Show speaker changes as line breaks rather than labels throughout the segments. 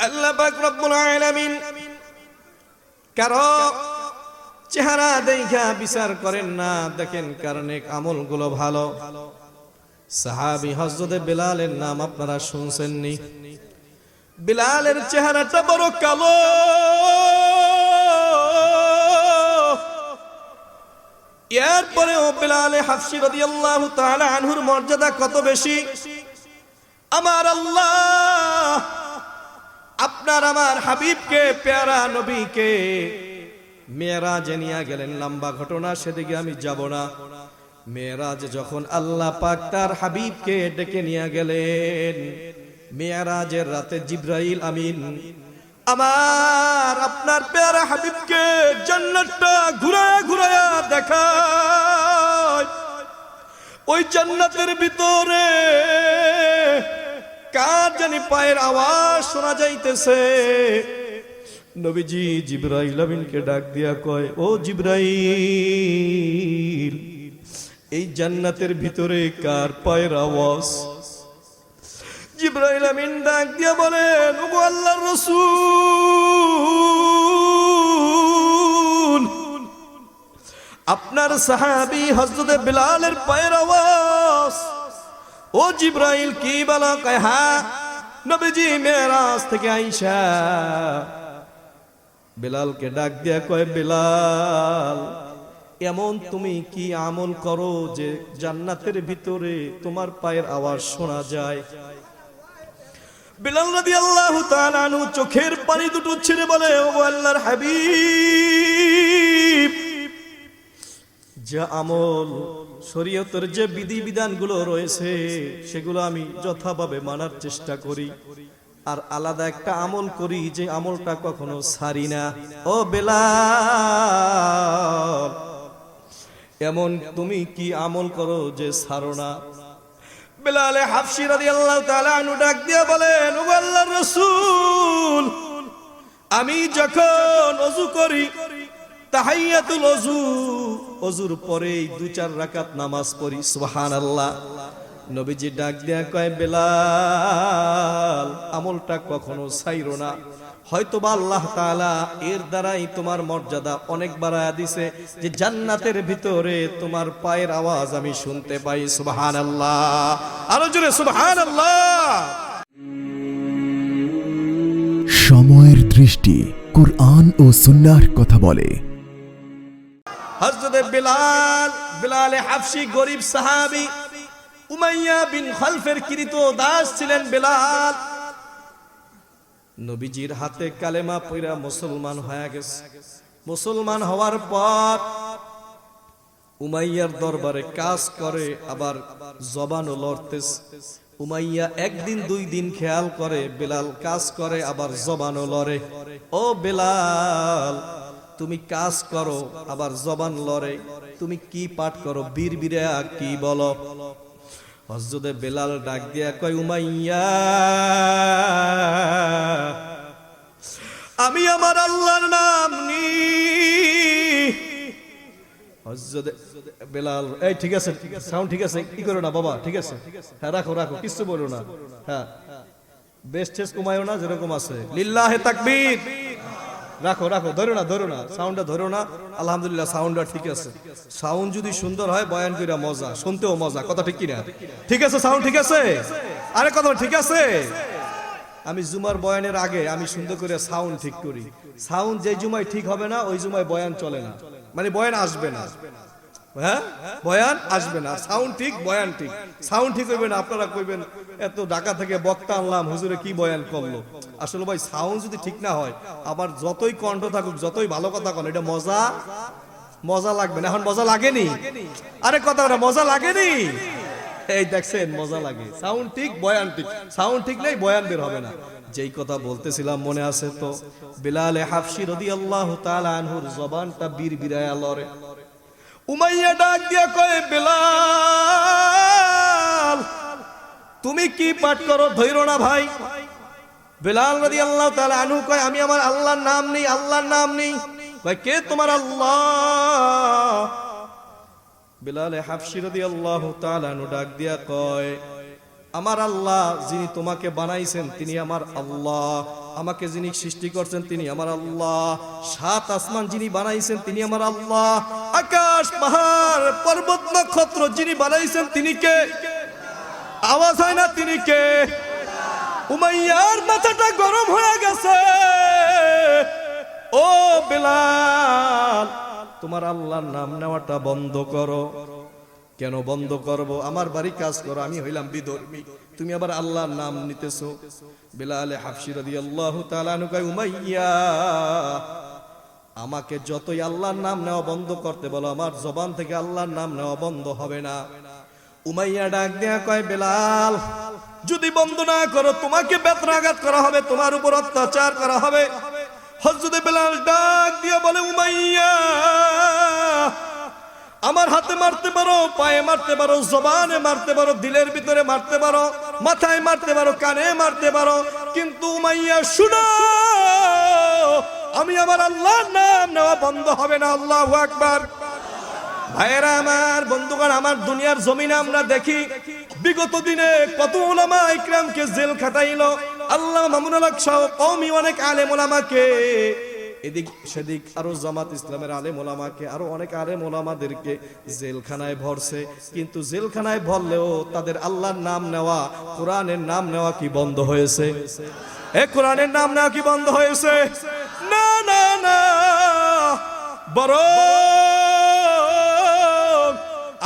আল্লাহ পাক রব্বুল কারও চেহারা দেখা বিচার করেন না। দেখেন কারণে আমলগুলো ভালো। সাহাবি হজরতে বিলালের নাম আপনারা শুনছেননি। বিলালের চেহারাটা বড় কালো। এরপরেও বিলালে হাফসি রাদিয়াল্লাহু তাআলা আনহুর মর্যাদা কত বেশি? আমার আল্লাহ আপনার আমার হাবিবকে, পেয়ারা নবীকে। মেয়েরাজ নিয়ে গেলেন, লম্বা ঘটনা, সেদিকে আমি যাব না। মেয়েরাজ যখন আল্লাহ পাক তার হাবিবকে ডেকে নিয়ে গেলেন, মেয়েরাজের রাতে জিব্রাইল আমিন, আমার, আপনার পেয়ারা হাবিবকে জান্নাতটা ঘুরায় ঘুরায়া দেখায়। ওই জান্নাতের ভিতরে কার জানি পায়ের আওয়াজ শোনা যাইতেছে? নবীজি জিব্রাইল আমিনকে ডাক দিয়া কয়, ও জিব্রাইল, এই জান্নাতের ভিতরে কার পায়ের আওয়াজ? জিব্রাইল আমিন ডাক দিয়া বলেন ও আল্লাহর রাসূল, আপনার সাহাবী হযরতে বিলালের পায়ের আওয়াজ ও জিব্রাইল, কি বলা? কয় হ্যাঁ নবীজি মেরাজ থেকে আইসা। বিলালকে ডাক দিয়া কয়, বিলাল, এমন তুমি কি আমল করো যে জান্নাতের ভিতরে তোমার পায়ের আওয়াজ শোনা যায়? বিলাল রাদিয়াল্লাহু তাআলা চোখের পানি দুটো ছেড়ে বলে, ও আল্লাহর হাবিব যে আমল, শরীয়তের যে বিধি বিধানগুলো রয়েছে, সেগুলো আমি যথাভাবে মানার চেষ্টা করি। আর আলাদা একটা আমল করি যে আমলটা কখনো ছাড়ি না। ও বেলাল, এমন তুমি কি আমল করো যে সারো না? বেলালে হাফসি তাআলা আনহু ডাক দিয়া বলেন, ও আল্লাহর রাসূল, আমি যখন ওযু করি, তাহাইয়াতুল ওযু ওযুর পরেই দু চার রাকাত নামাজ পড়ি সোহান আল্লাহ নবীজি ডাক দেয়া কয়, বেলাল, আমলটা কখনো ছাইরো না। হয়তো বা আল্লাহ তাআলা এর দ্বারাই তোমার মর্যাদা অনেক বাড়ায়া দিছে যে জান্নাতের ভিতরে তোমার পায়ের আওয়াজ আমি শুনতে পাই, সুবহানাল্লাহ। আরও জোরে, সুবহানাল্লাহ।
সময়ের দৃষ্টি কোরআন ও সুন্নাহর কথা বলে।
বিলাল, বিলালে হাফসি গরিব সাহাবী উমাইয়া বিন খালফের কৃত দাস ছিলেন বিলাল। নবীজির হাতে কালেমা পইরা মুসলমান হয়ে গেছে। মুসলমান হওয়ার পর উমাইয়ার দরবারে কাজ করে, আবার জবানও লড়তেছে। উমাইয়া একদিন দুই দিন খেয়াল করে, বেলাল কাজ করে, আবার জবানও লড়ে। ও বেলাল তুমি কাজ করো, আবার জবান লড়ে। তুমি কি পাঠ করো বীর বীরা কি বলো? হজরতে বেলাল ডাক দিয়া কয়, উমাইয়া, আমি আমার আল্লাহর নাম নি। হজরত বেলাল, এই ঠিক আছে সাউন্ড ঠিক আছে কি করো না বাবা, ঠিক আছে। হ্যাঁ রাখো রাখো কিছু বলো না। হ্যাঁ বেশ টেস কমায়ও না, যেরকম আছে। লিল্লাহে তাকবীর। রাখো রাখো, ধরো না ধরো না সাউন্ডটা ধরো না। আলহামদুলিল্লাহ সাউন্ডটা ঠিক আছে। সাউন্ড যদি সুন্দর হয়, বয়ান কইরা মজা, শুনতেও মজা, কথা ঠিক কিনা? ঠিক আছে সাউন্ড ঠিক আছে? আরে, কথা ঠিক আছে? আমি জুমার বয়ানের আগে আমি সুন্দর করে সাউন্ড ঠিক করি। সাউন্ড যে জুমায় ঠিক হবে না, ওই জুমায় বয়ান চলে না। মানে বয়ান আসবে না। হ্যাঁ? বয়ান আসবে না। সাউন্ড ঠিক, বয়ান ঠিক। সাউন্ড ঠিক হইবে না, আপনারা কইবেন, এত ঢাকা থেকে বক্তা আনলাম, হুজুরে কি বয়ান করল? আসলে ভাই, সাউন্ড যদি ঠিক না হয়, আবার যতই কণ্ঠ থাকুক, যতই ভালো কথা কন, এটা মজা মজা লাগবে না। এখন মজা লাগেনি? আরে কথা ওটা মজা লাগেনি? এই দেখছেন, মজা লাগে। সাউন্ড ঠিক, বয়ান ঠিক। সাউন্ড ঠিক নেই, বয়ান বের হবে না। যেই কথা বলতেছিলাম, মনে আছে তো? বিলালে হাফসি রাদিয়াল্লাহু তাআলা আনহুর জবানটা বীর বিরায়া লরে। উমাইয়া ডাক দিয়া কয়, বেলাল, তুমি কি পাঠ করো? ধৈর্য না ভাই। বেলাল রাদি আল্লাহ তাআলা আনু কয়, আমি আমার আল্লাহর নাম নেই, আল্লাহর নাম নেই। ভাই, কে তোমার আল্লাহ? বেলালে হাফসি রাদি আল্লাহ তাআলা আনহু ডাক দিয়া কয়, আমার আল্লাহ যিনি তোমাকে বানাইছেন, তিনি আমার আল্লাহ। আমাকে যিনি সৃষ্টি করছেন, তিনি আমার আল্লাহ। সাত আসমান যিনি বানাইছেন, তিনি আমার আল্লাহ। আকাশ, পাহাড়, পর্বত, নক্ষত্র যিনি বানাইছেন তিনি কে? আওয়াজ হয় না তিনি কে? উমাইয়ার মাথাটা গরম হয়ে গেছে। ও বেলাল, তোমার আল্লাহর নাম নেওয়াটা বন্ধ করো। কেন বন্ধ করব? আমার বাড়ি কাজ করো, আমি হইলাম বিধর্মী। তুমি আবার আল্লাহর নাম নিতেছো। বেলালে হাফসি রাদিয়াল্লাহু তাআলা কয়, উমাইয়া আমাকে যতই আল্লাহর নাম নেওয়া বন্ধ করতে বলো, আমার জবান থেকে আল্লাহর নাম নেওয়া বন্ধ হবে না। উমাইয়া ডাক দেয়া কয়, বেলাল, যদি বন্ধ না করো, তোমাকে বেত্রাঘাত করা হবে, তোমার উপর অত্যাচার করা হবে। হজরত বেলাল ডাক দিয়া বলে, উমাইয়া, আমার হাতে মারতে পারো, পায়ে মারতে পারো, জবানে মারতে পারো, দিলের ভিতরে মারতে পারো, মাথায় মারতে পারো, কানে মারতে পারো, কিন্তু উমাইয়া, শুনো আমি আমার আল্লাহর নাম নেওয়া বন্ধ হবে না, আল্লাহ আকবার। ভাইয়েরা আমার, বন্ধুগণ, আমার দুনিয়ার জমিনে আমরা দেখি, বিগত দিনে কত ওলামা ইকরামকে জেল খাটাইলো। আল্লাহ মামুনুল হক সহ কওমি অনেক আলেম ওলামাকে এদিক সেদিক আরও জামাত ইসলামের আলেম ওলামাকে আরও অনেক আলেম ওলামাদেরকে জেলখানায় ভরছে। কিন্তু জেলখানায় ভরলেও তাদের আল্লাহর নাম নেওয়া, কোরআনের নাম নেওয়া কি বন্ধ হয়েছে? এ কোরআনের নাম নেওয়া কি বন্ধ হয়েছে?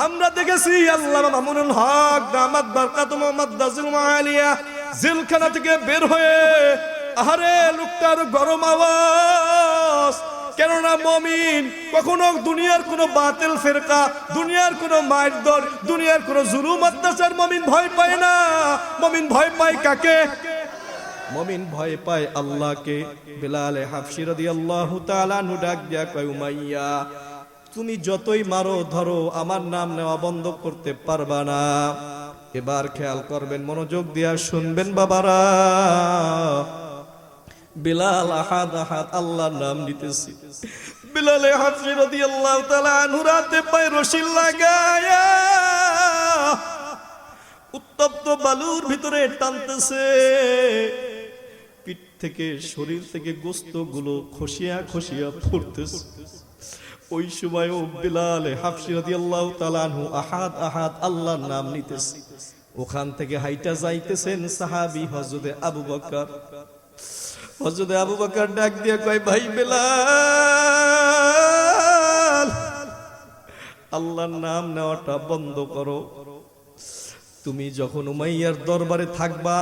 আমরা দেখেছি আল্লাহ মামুনুল হক দামাত বারকাত মোহাম্মদ দাজুল মালিয়া জেলখানা থেকে বের হয়ে, আহারে লোকটার গরম আওয়াজ। কেননা মমিন কখনো দুনিয়ার কোনো বাতিল ফেরকা, দুনিয়ার কোনো মায়ের দুনিয়ার কোনো জুলুম অত্যাচার মমিন ভয় পায় না। মমিন ভয় পায় কাকে? মমিন ভয় পায় আল্লাহকে। বিলালে হাফসি রাদিয়াল্লাহু তাআলা নু ডাক দিয়া কয়, উমাইয়া, তুমি যতই মারো, ধরো, আমার নাম নেওয়া বন্ধ করতে পারবা না। এবার খেয়াল করবেন, মনোযোগ দিয়া শুনবেন বাবারা। বিলাল আহাদ আহাদ আল্লাহর নাম নিতেছি। বিলালে হাফসি রাদিয়াল্লাহু তাআলা আনহু রাতে পায় রশি লাগায়া উত্তপ্ত বালুর ভিতরে টানতেছে। পিঠ থেকে শরীর থেকে গোস্তগুলো খসিয়া খসিয়া ফুটতেছে। ওই সময় ও বিলাল হাফসি আহাদ আহাদ আল্লাহর নাম নিতেছে। ওখান থেকে হাইটা যাইতেছেন সাহাবী হযরতে আবু বকর। হযরতে আবু বকর ডাক দিয়ে কয়, ভাই বিলাল, আল্লাহর নাম নেওয়াটা বন্ধ করো। তুমি যখন উমাইয়ার দরবারে থাকবা,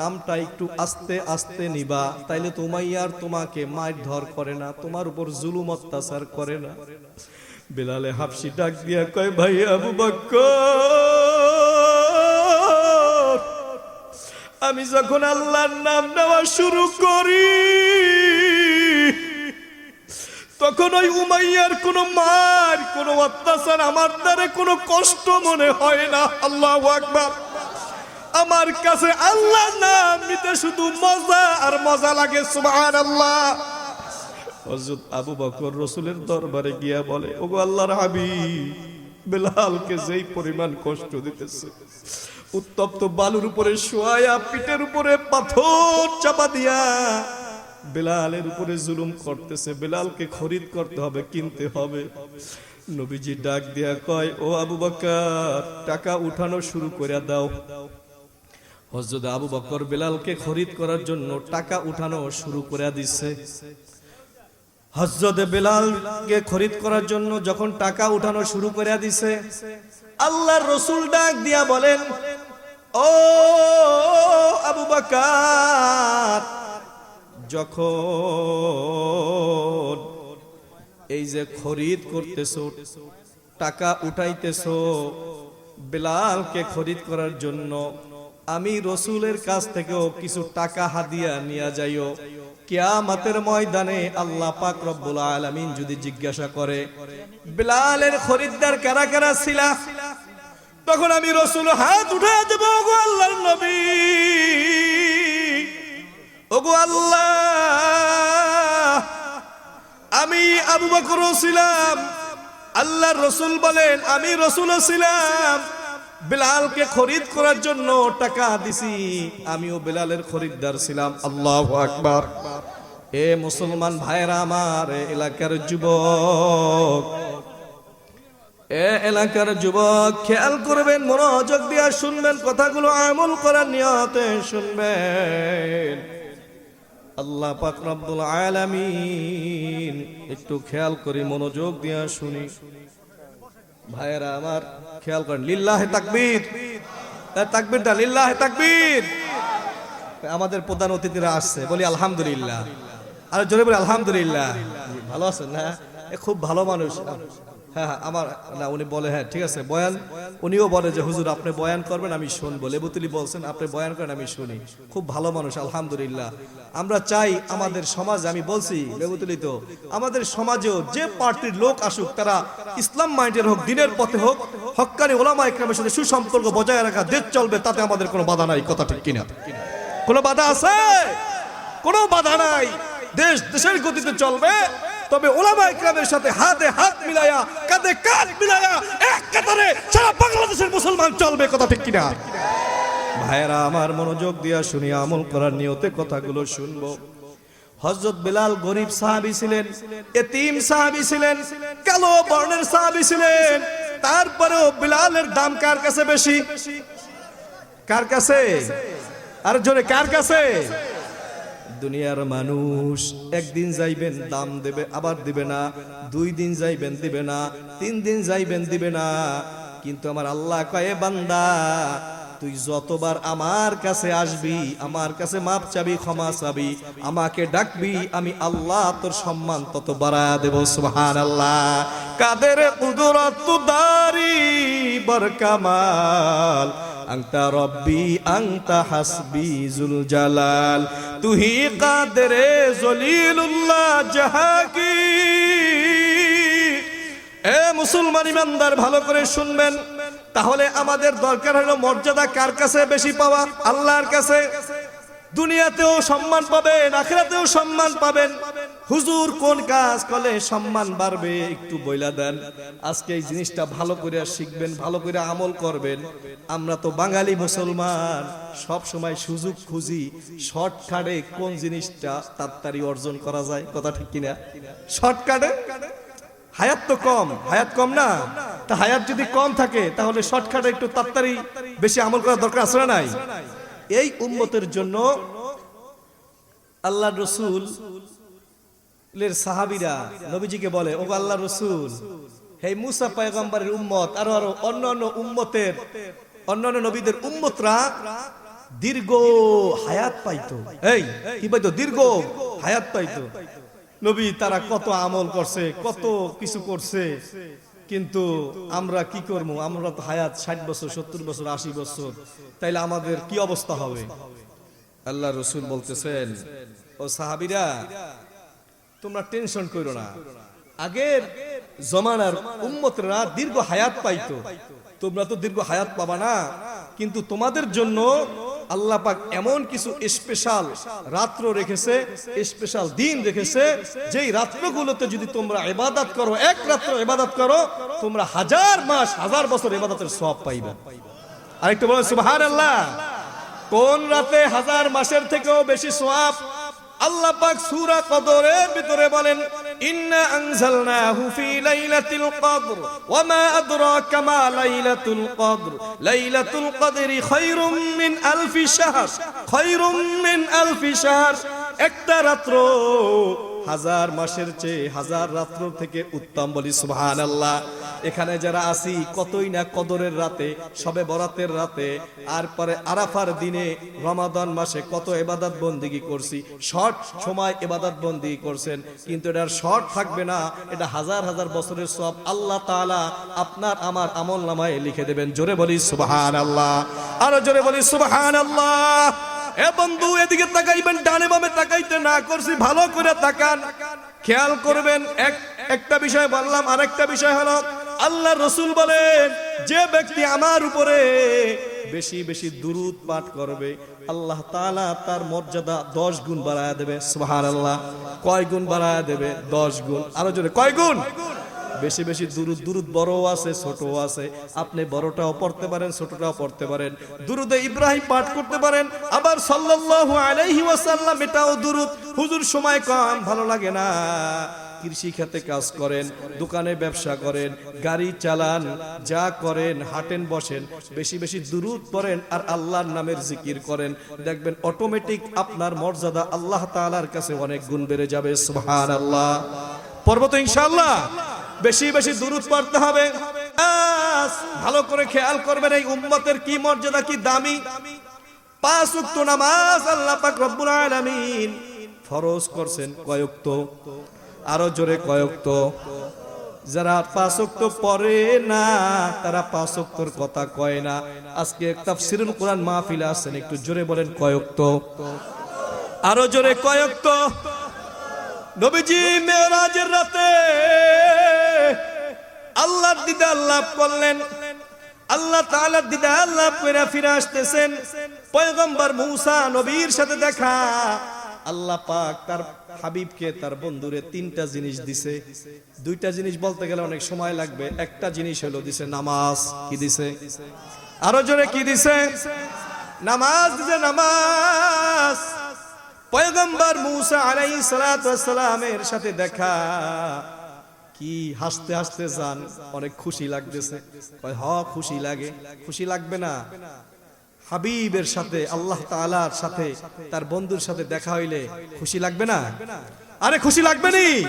নামটা একটু আস্তে আস্তে নিবা, তাইলে তো উমাইয়ার তোমাকে মার ধর করে না, তোমার উপর জুলুম অত্যাচার করে না। বেলালে হাফসি ডাক দিয়া কয়, ভাই আবু বক্কর, আমি যখন আল্লাহর নাম নেওয়া শুরু করি তখন ওই উমাইয়ার কোন মার, কোন অত্যাচার আমার দ্বারে কোনো কষ্ট মনে হয় না। আল্লাহ আমার কাছে আল্লাহ নাম নিতে শুধু মজা আর মজা লাগে সুবহান আল্লাহ হযরত আবু বকর রসুলের দরবারে গিয়া বলে, ওগো আল্লাহর হাবিব, বেলালকে যেই পরিমাণ কষ্ট দিতেছে, উত্তপ্ত বালুর উপরে শোয়া পিঠের উপরে পাথর চাপা দিয়া বেলালের উপরে জুলুম করতেছে, বেলালকে খরিদ করতে হবে, কিনতে হবে। নবীজি ডাক দিয়া কয়, ও আবু বকর, টাকা উঠানো শুরু করে দাও। হযরত আবু বকর বেলালকে খরিদ করার জন্য টাকা উঠানো শুরু করে দিছে। হজরত বেলালকে খরিদ করার জন্য যখন টাকা উঠানো শুরু করে দিছে, আল্লাহর রসুল ডাক দিয়া বলেন, ও আবু বাকার যখন এই যে খরিদ করতেছো, টাকা উঠাইতেছ, বেলালকে খরিদ করার জন্য, আমি রসুলের কাছ থেকেও কিছু টাকা হাদিয়া নিয়ে যাইও। কিয়ামতের ময়দানে আল্লাহ পাক রব্বুল আলামিন যদি জিজ্ঞাসা করে, বেলালের খরিদ্দার কারা কারা ছিলা? তখন আমি রসুল হাত উঠে দেবো আল্লাহর নবী। ওগো আল্লাহ, আমি আবু বকর ছিলাম। আল্লাহর রসুল বলেন, আমি রসুল ছিলাম। বেলালকে খরিদ করার জন্য টাকা দিছি, আমিও বেলালের খরিদ্দার ছিলাম। আল্লাহ আকবার। এ মুসলমান ভাইরা আমার এলাকার যুবক, এ এলাকার যুবক, খেয়াল করবেন, মনোযোগ দিয়ে শুনবেন, কথাগুলো আমল করার নিয়তে শুনবেন। আল্লাহ পাক রব্বুল আলামিন একটু খেয়াল করি মনোযোগ দিয়ে শুনি। ভাইয়েরা আমার খেয়াল করেন, লিল্লাহে তাকবীর। তাকবীরটা লিল্লাহে তাকবীর। আমাদের প্রধান অতিথিরা আসছে, বলি আলহামদুলিল্লাহ। আর জোরে বলি আলহামদুলিল্লাহ। ভালো আছেন না? খুব ভালো মানুষ। হ্যাঁ হ্যাঁ আমার, না, উনি বলে হ্যাঁ ঠিক আছে, বয়ান। উনিও বলে যে, হুজুর, আপনি বয়ান করবেন, আমি শুনব। লেবুতুলি বলছেন, আপনি বয়ান করেন, আমি শুনি। খুব ভালো মানুষ, আলহামদুলিল্লাহ। আমরা চাই আমাদের সমাজে, আমি বলছি, লেবুতুলি তো, আমাদের সমাজেও যে পার্টির লোক আসুক, তারা ইসলাম মাইন্ডের হোক, দিনের পথে হোক হক্কানি ওলামা ইকরামের সাথে সুসম্পর্ক বজায় রাখা, দেশ চলবে, তাতে আমাদের কোনো বাধা নাই, কথা ঠিক কিনা? কোনো বাধা আছে? কোনো বাধা নাই। দেশ, দেশের গতিতে চলবে। তবে ওলামা ইকরামের সাথে হাতে হাত মিলায়া কাঁধে কাঁধ মিলায়া এক কাতারে সারা বাংলাদেশের মুসলমান চলবে, কথা ঠিক কিনা? ভাইয়েরা, আমার মনোযোগ দিয়া শুনি, আমল করার নিয়তে কথাগুলো শুনব। হজরত বিলাল গরিব সাহাবি ছিলেন, এতিম সাহাবি ছিলেন, কালো বর্ণের সাহাবি ছিলেন। তারপরেও বিলালের দাম কার কাছে বেশি? কার কাছে? আর জোরে, কার কাছে? দুনিয়ার মানুষ। একদিন যাইবেন, দাম দেবে, আবার দিবে না। দুই দিন যাইবেন, দিবে না। তিন দিন যাইবেন, দিবে না। কিন্তু আমার আল্লাহ কয়ে বান্দা, তুই যতবার আমার কাছে আসবি, আমার কাছে মাপ চাবি, ক্ষমা চাবি, আমাকে ডাকবি, আমি আল্লাহ তোর সম্মান তত বাড়া দেব সুহান আল্লাহ কাদের কুদরত দারি বরকামাল। আংতা রব্বি আংতা হাসবি জুল জালাল। তুহি কাদরে জলিলুল্লাহ জাহাকি এ মুসলমান ইমানদার, ভালো করে শুনবেন। তাহলে আমাদের দরকার হলো মর্যাদা কার কাছে বেশি পাওয়া? আল্লাহর কাছে। দুনিয়াতেও সম্মান পাবেন, আখেরাতেও সম্মান পাবেন। হুজুর কোন কাজ করলে সম্মান বাড়বে? একটু বইলা দেন। আজকে এই জিনিসটা ভালো করে শিখবেন, ভালো করে আমল করবেন। আমরা তো বাঙালি মুসলমান, সব সময় সুযোগ খুঁজি শর্টকাটে কোন জিনিসটা তাড়াতাড়ি অর্জন করা যায়, কথা ঠিক কিনা? শর্টকাটে? হায়াত তো কম, হায়াত কম না? তা হায়াত যদি কম থাকে, তাহলে শর্টকাটে একটু তাড়াতাড়ি বেশি আমল করা দরকার আছে না নাই? এই উম্মতের জন্য আল্লাহ রসুল এর সাহাবিরা নবীজিকে বলে ও আল্লাহ রসুল, হে মুসা পয়গম্বরের উম্মত, আরও আরও অন্যান্য উম্মতের অন্যান্য নবীদের উম্মতরা দীর্ঘ হায়াত পাইতো। এই, কি পাইতো? দীর্ঘ হায়াত পাইতো। নবী তারা কত আমল করছে, কত কিছু করছে, কিন্তু আমরা কি করব? আমরা তো হায়াত ষাট বছর, সত্তর বছর, আশি বছর, তাইলে আমাদের কি অবস্থা হবে? আল্লাহ রসুল বলতেছেন, ও সাহাবিরা তোমরা টেনশন করো না। আগের জমানার উম্মতরা দীর্ঘ হায়াত পাইতো। তোমরা তো দীর্ঘ হায়াত পাবা না। কিন্তু তোমাদের জন্য আল্লাহ পাক এমন কিছু স্পেশাল রাত্র রেখেছে স্পেশাল দিন রেখেছে, যেই রাত্রগুলোতে যদি তোমরা ইবাদত করো, এক রাত্র ইবাদত করো, তোমরা হাজার মাস, হাজার বছর ইবাদতের সব পাইবে। আরেকটু বলো সুবহানাল্লাহ। কোন রাতে হাজার মাসের থেকেও বেশি সোয়াব আল্লাহ পাক সূরা কদরের ভিতরে বলেন, ইন্না আনজালনাহু ফি লাইলাতিল কদর, ওয়া মা আদরাকা মা লাইলাতুল কদর। লাইলাতুল কদরি খায়রুম মিন আলফি শাহর, খায়রুম মিন আলফি শাহর। একটা রাত্র হাজার মাসের চেয়ে হাজার রাত্র থেকে উত্তম বলি সুবহান আল্লাহ এখানে যারা আসি কতই না কদরের রাতে, সবে বরাতের রাতে, আর পরে আরাফার দিনে, রমাদান মাসে কত এবাদত বন্দিগি করছি। শর্ট সময় এবাদত বন্দিগি করছেন, কিন্তু এটার শর্ট থাকবে না, এটা হাজার হাজার বছরের সব আল্লাহ তাআলা আপনার আমার আমল নামায় লিখে দেবেন। জোরে বলি সুবহান আল্লাহ আরও জোরে বলি সুবাহান আল্লাহ এ বন্ধু, এদিকে তাকাইবেন, ডানে বামে তাকাইতে না করছি, ভালো করে তাকান। খেয়াল করবেন, এক, একটা বিষয় বললাম, আরেকটা বিষয় হলো আল্লাহ রসুল বলেন, যে ব্যক্তি আমার উপরে বেশি বেশি দুরুদ পাঠ করবে, আল্লাহ তাআলা তার মর্যাদা দশ গুণ বাড়ায় দেবে, সুবহানাল্লাহ। কয় গুণ বাড়ায় দেবে? দশ গুণ। আরও জোরে, কয় গুণ? বেশি বেশি দুরুদ দুরুদ বড়ও আছে, ছোটও আছে। আপনি বড়টাও পড়তে পারেন, ছোটটাও পড়তে পারেন। দুরুদে ইব্রাহিম পাঠ করতে পারেন, আবার সাল্লাল্লাহু আলাইহি ওয়াসাল্লাম এটাও দুরুদ। হুজুর সময় কম, ভালো লাগে না। কৃষি খাতে কাজ করেন, দোকানে ব্যবসা করেন, গাড়ি চালান, যা করেন, হাটেন, বসেন। বেশি বেশি দুরুদ পড়েন আর আল্লাহর নামের জিকির করেন। দেখবেন অটোমেটিক আপনার মর্যাদা আল্লাহ তাআলার কাছে অনেক গুণ বেড়ে যাবে, সুবহানাল্লাহ। পর্ব তো ইনশাআল্লাহ? বেশি বেশি দুরুদ পড়তে হবে। ভালো করে খেয়াল করবেন এই উম্মতের কি মর্যাদা, কি দামি। পাঁচ উক্ত নামাজ আল্লাহ পাক রব্বুল আলামিন ফরজ করছেন কয়ক্ত আরও জোরে কয়ক্ত যারা পাঁচ উক্ত পড়ে না, তারা পাঁচক্তর কথা কয় না। আজকে তাফসিরুল কোরআন মাহফিল আছেন একটু জোরে বলেন কয়ক্ত আরও জোরে কয়ক্ত নবীজি মেরাজের রাতে আল্লাহর দিদার লাভ করলেন। আল্লাহ তাআলার দিদার লাভ করে ফিরে আসতেছেন। পয়গম্বর মূসা নবীর সাথে দেখা। আল্লাহ পাক তার হাবিবকে, তার বন্ধুরে তিনটা জিনিস দিছে। দুইটা জিনিস বলতে গেলে অনেক সময় লাগবে। একটা জিনিস হলো দিছে নামাজ। কি দিছে? আরও জোরে কি দিছে? নামাজ দিছে নামাজ। পয়গম্বর মুসা আলাইহিস সালামের সাথে দেখা। কি হাসতে হাসতে যান, অনেক খুশি লাগতেছে। কয়, হ, খুশি লাগে। খুশি লাগবে না। হাবিবের সাথে, আল্লাহ তাআলার সাথে, তার বন্ধুর সাথে দেখা হইলে খুশি লাগবে না? আরে, খুশি লাগবে নি?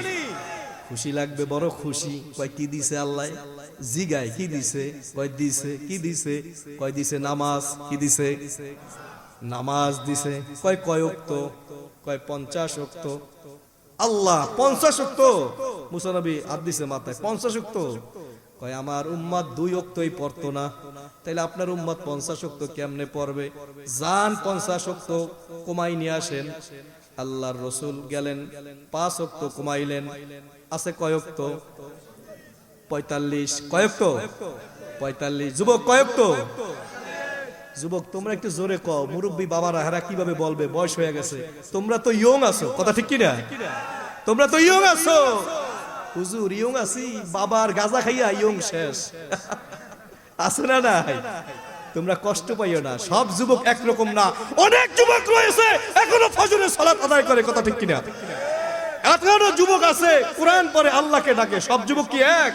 খুশি লাগবে, বড় খুশি। কয়, কি দিছে আল্লাহ? জিগায়, কি দিছে? কয়, দিছে। কি দিছে? কয়, দিছে নামাজ। কি দিছে? নামাজ দিছে। কয় কয় উক্ত কয়, পঞ্চাশ উক্ত আল্লাহ পঞ্চাশ উক্ত মুসানবী দিছে মাথায় পঞ্চাশ উক্ত কয়, আমার উম্মাদ দুই অক্তই পড়তো না। তাইলে আপনার উম্মাদ পঞ্চাশ অক্ত কেমনে পড়বে? জান পঞ্চাশ অক্ত কমাই নিয়ে আসেন। আল্লাহর রসুল গেলেন, পাঁচ অক্ত কমাইলেন। আছে কয়ক্ত পঁয়তাল্লিশ। কয়ক্ত পঁয়তাল্লিশ। যুবক কয়ক্ত যুবক, তোমরা একটু জোরে কও, মুরব্বী বাবারা হেরা কীভাবে বলবে? বয়স হয়ে গেছে। তোমরা তো ইয়ং আছো, কথা ঠিক কি না তোমরা তো ইয়ং আছো। হুজুর, ইয়ং আছি, বাবার গাজা খাইয়া ইয়ং শেষ। আছে না নাই? তোমরা কষ্ট পাইও না, সব যুবক একরকম না। অনেক যুবক রয়েছে, এখনও ফজরের সালাত আদায় করে, কথা ঠিক কিনা? এখনও যুবক আছে, কোরআন পরে আল্লাহকে ডাকে, সব যুবক কি এক?